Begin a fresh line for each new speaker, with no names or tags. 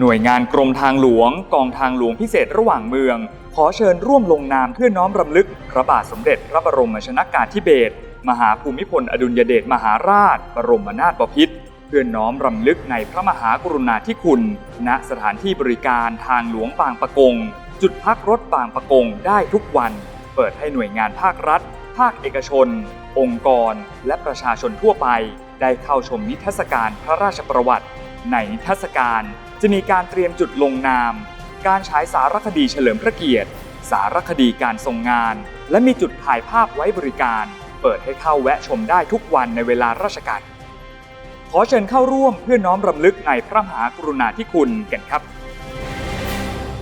หน่วยงานกรมทางหลวง กองทางหลวงพิเศษระหว่างเมือง ขอเชิญร่วมลงนามเพื่อน้อมรำลึก พระบาทสมเด็จพระบรมชนากาธิเบศรมหาภูมิพลอดุลยเดชมหาราช บรมนาถบพิตรเพื่อน้อมรำลึกในพระมหากรุณาธิคุณ ณสถานที่บริการทางหลวงบางปะกง จุดพักรถบางปะกงได้ทุกวัน เปิดให้หน่วยงานภาครัฐ ภาคเอกชน องค์กร และประชาชนทั่วไป ได้เข้าชมนิทรรศการพระราชประวัติ ในนิทรรศการจะมีการเตรียมจุดลงนาม การฉายสารคดีเฉลิมพระเกียรติ สารคดีการทรงงาน และมีจุดถ่ายภาพไว้บริการ เปิดให้เข้าแวะชมได้ทุกวันในเวลาราชการขอเชิญเข้าร่วมเพื่อน้อมรำลึกในพระมหากรุณาธิคุณกันครับ